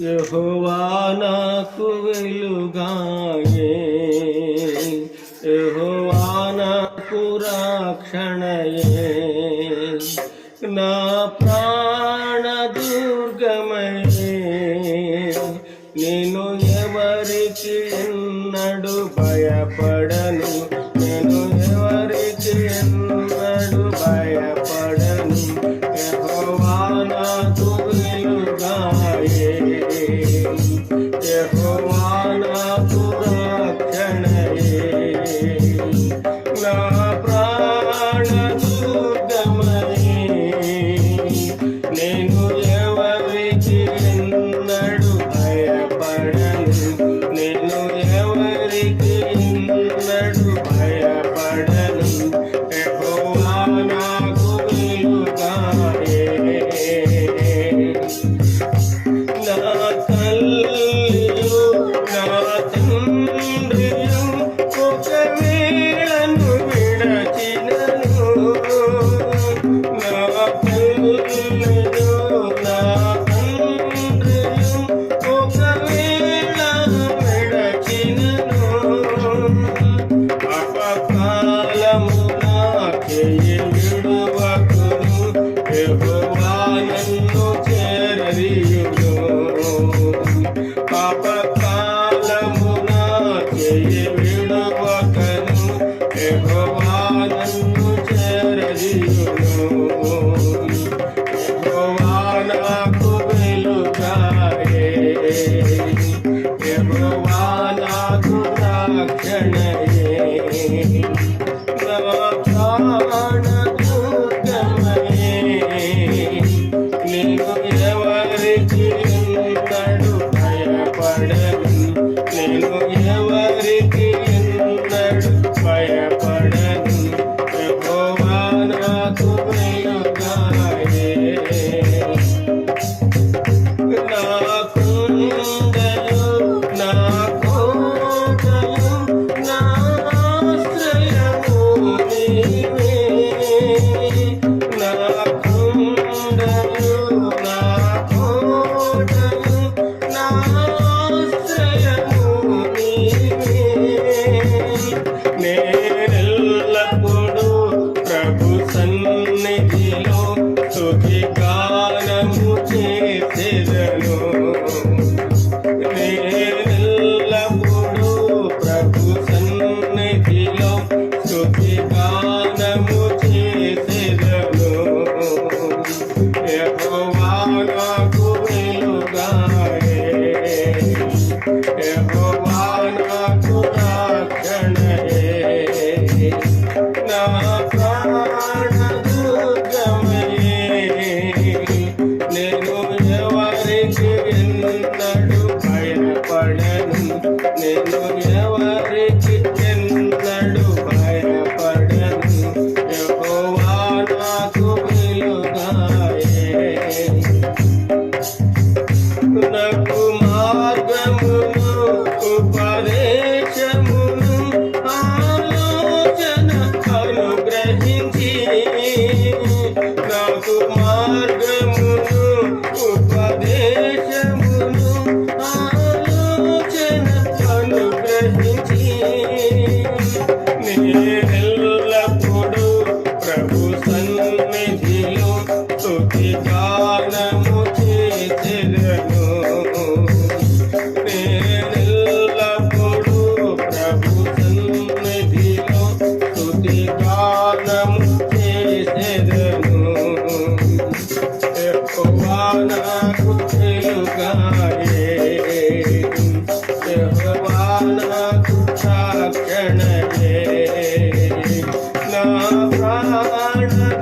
యహోవా నాకు వెలుగాయే. యహోవా నాకు రాక్షణయే. నా ప్రాణ దుర్గమయే. నేను ఎవరికి ఎన్నడు భయపడను. Oh, హరియుడు పాపకాలమున చేయి విడవకను భగవానము చేరయుడు భగవానకు వెలుగాయే భగవాన్ స్థుతి గానము చేసిరను నేనెల్లప్పుడు ప్రభు సన్నిధిలో స్థుతి గానము చేసిరను ఎక్కువ నాకు తెలుగాయే. నాకు సాక్షణయే. నా ప్రాణ